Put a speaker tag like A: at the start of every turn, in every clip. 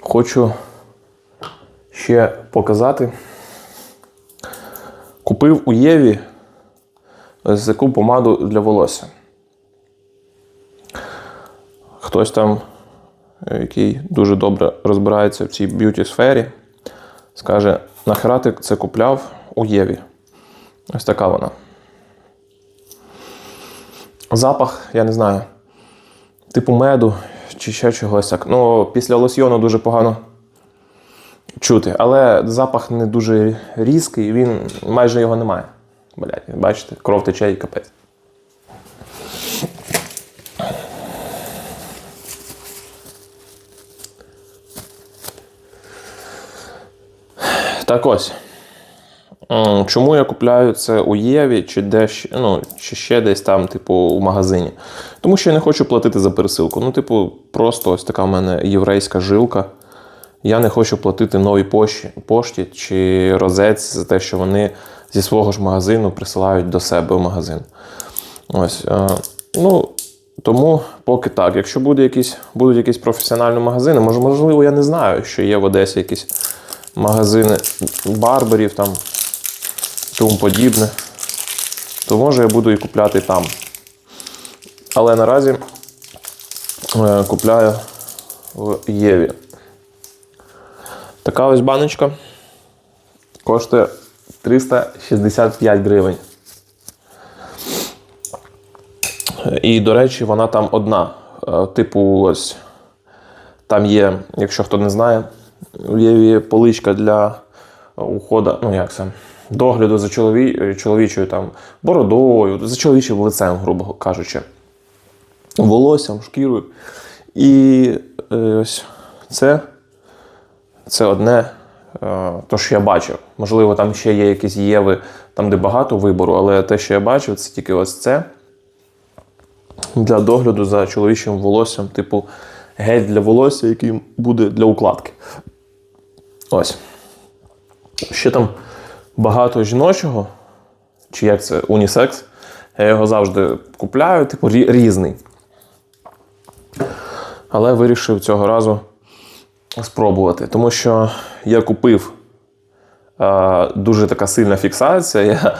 A: Хочу ще показати. Купив у Єві ось таку помаду для волосся. Хтось там, який дуже добре розбирається в цій б'юті сфері, скаже, нахера ти це купляв у Єві. Ось така вона. Запах, я не знаю, типу меду чи ще чогось так. Ну, після лосьйону дуже погано чути, але запах не дуже різкий, він майже його немає. Блядь, бачите, кров тече і капець. Так ось. М, Чому я купляю це у Єві чи десь, ну, чи ще десь там, типу, в магазині? Тому що я не хочу платити за пересилку. Ну, типу, просто ось така в мене єврейська жилка. Я не хочу платити новій пошті, пошті чи розець за те, що вони зі свого ж магазину присилають до себе в магазин. Ось. Е, ну, тому поки так. Якщо буде якісь, будуть якісь професіональні магазини, може, можливо, я не знаю, що є в Одесі якісь магазини барберів там тому подібне, то може я буду і купляти там. Але наразі е, купляю в Єві. Така ось баночка коштує 365 гривень. І, до речі, вона там одна. Е, Типу, ось там є, якщо хто не знає, Єві поличка для уходу, ну як це, догляду за чолові, чоловічою там бородою, за чоловічим лицем, грубо кажучи, волоссям, шкірою. І е, ось це, це одне, е, то, що я бачив. Можливо, там ще є якісь єви, там, де багато вибору, але те, що я бачив, це тільки ось це. Для догляду за чоловічим волоссям, типу гель для волосся, який буде для укладки. Ось. Ще там багато жіночого, чи як це, унісекс. Я його завжди купляю, типу, різний. Але вирішив цього разу спробувати. Тому що я купив е, дуже така сильна фіксація. Я,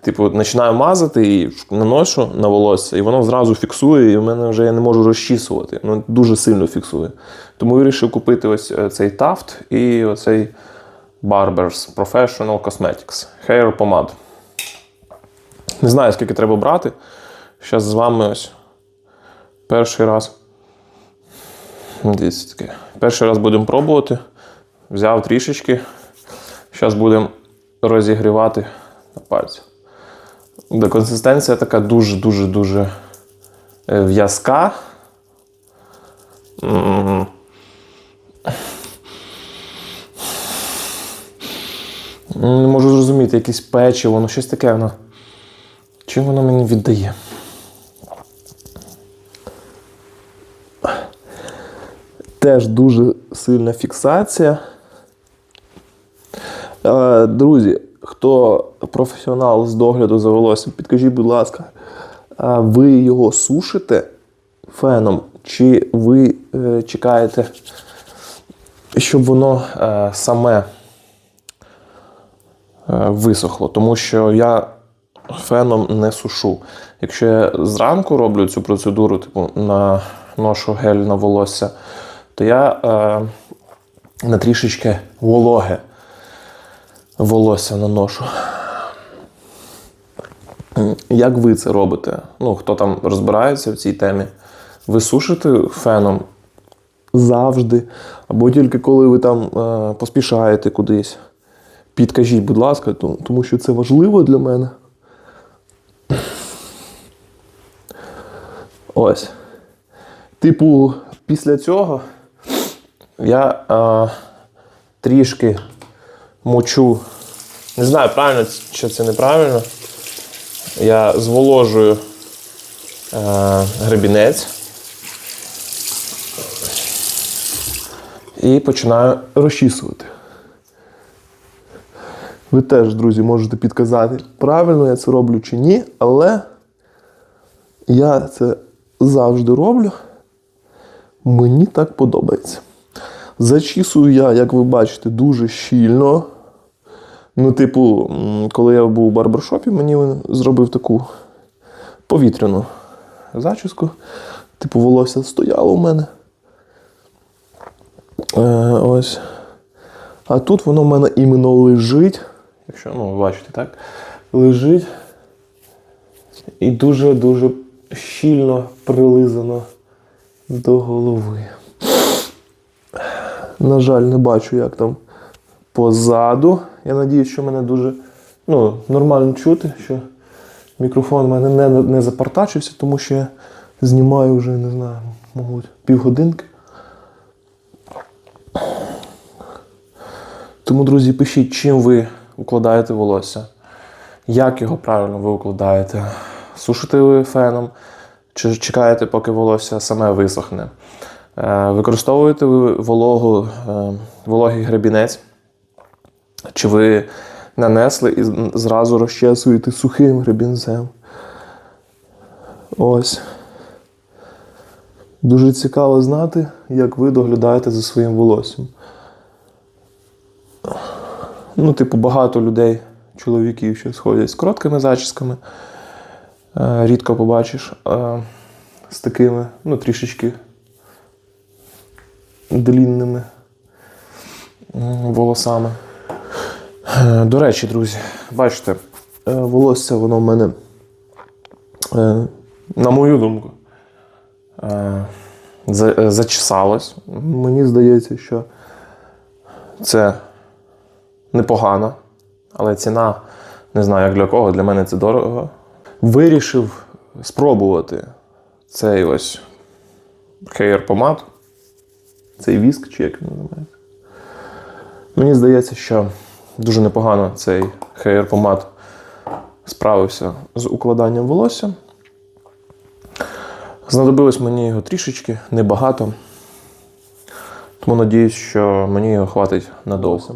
A: типу, починаю мазати і наношу на волосся, і воно зразу фіксує, і в мене вже я не можу розчісувати. Ну, дуже сильно фіксує. Тому вирішив купити ось е, цей тафт і оцей Barbers Professional Cosmetics Hair Pomade. Не знаю, скільки треба брати. Зараз з вами ось перший раз. Дивіться таке. Перший раз будемо пробувати. Взяв трішечки. Зараз будемо розігрівати на пальці. Консистенція така дуже-дуже-дуже е, в'язка. Не можу зрозуміти, якесь печиво, ну щось таке воно. Чим воно мені віддає? Теж дуже сильна фіксація. Е, Друзі, хто професіонал з догляду за волоссям, підкажіть, будь ласка, ви його сушите феном, чи ви е, чекаєте, щоб воно е, саме е, висохло? Тому що я феном не сушу. Якщо я зранку роблю цю процедуру, типу наношу гель на волосся, то я е, на трішечки вологе волосся наношу. Як ви це робите? Ну, хто там розбирається в цій темі? Ви сушите феном завжди, або тільки коли ви там е, поспішаєте кудись. Підкажіть, будь ласка, тому що це важливо для мене. Ось. Типу, після цього я е, трішки мочу. Не знаю, правильно чи це неправильно. Я зволожую е, гребінець і починаю розчісувати. Ви теж, друзі, можете підказати, правильно я це роблю чи ні, але я це завжди роблю.
B: Мені так подобається. Зачісую я, як ви бачите, дуже щільно. Ну, типу, коли я був у барбершопі, мені він зробив таку повітряну зачіску. Типу, волосся стояло у мене. Е, ось. А тут воно в мене іменно лежить. Якщо, ну, бачите, так? Лежить. І дуже-дуже щільно прилизано до голови. На жаль, не бачу, як там позаду. Я надіюсь, що мене дуже ну, нормально чути, що мікрофон у мене не, не запартачився, тому що я знімаю вже, не знаю, мабуть, півгодинки. Тому, друзі, пишіть, чим ви укладаєте волосся, як його правильно ви укладаєте. Сушите ви феном, чи чекаєте, поки волосся саме висохне. Е, Використовуєте ви вологу, е, вологий гребінець, чи ви нанесли і зразу розчесуєте сухим гребінцем. Ось. Дуже цікаво знати, як ви доглядаєте за своїм волоссям. Ну, типу, багато людей, чоловіків, що сходять з короткими зачісками. Е, Рідко побачиш е, з такими, ну, трішечки длінними волосами. Е, До речі, друзі, бачите, волосся воно в мене, на мою думку, за- зачесалось. Мені здається, що це непогано, але ціна не знаю, як для кого, для мене це дорого. Вирішив спробувати цей ось hair помад, цей віск, чи як він називається. Мені здається, що дуже непогано цей hair помад справився з укладанням волосся. Знадобилось мені його трішечки, небагато. Тому надіюсь, що мені його хватить надовго.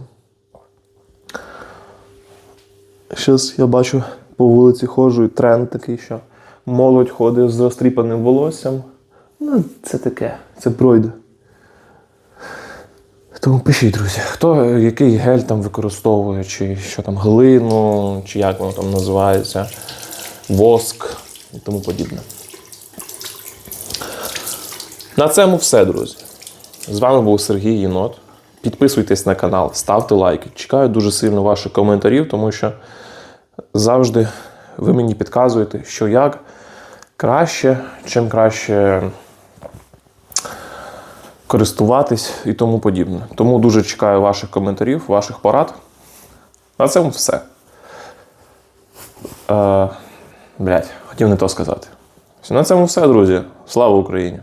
B: Щось я бачу по вулиці ходжу, і тренд такий, що молодь ходить з розтріпаним волоссям. Ну, це таке, це пройде. Тому пишіть, друзі, хто який гель там використовує, чи що там глину, чи як воно там називається, воск і тому подібне. На цьому все, друзі. З вами був Сергій Єнот. Підписуйтесь на канал, ставте лайки. Чекаю дуже сильно ваших коментарів, тому що завжди ви мені підказуєте, що як краще, чим краще користуватись і тому подібне. Тому дуже чекаю ваших коментарів, ваших порад. На цьому все. Е, блять, хотів не то сказати. На цьому все, друзі. Слава Україні!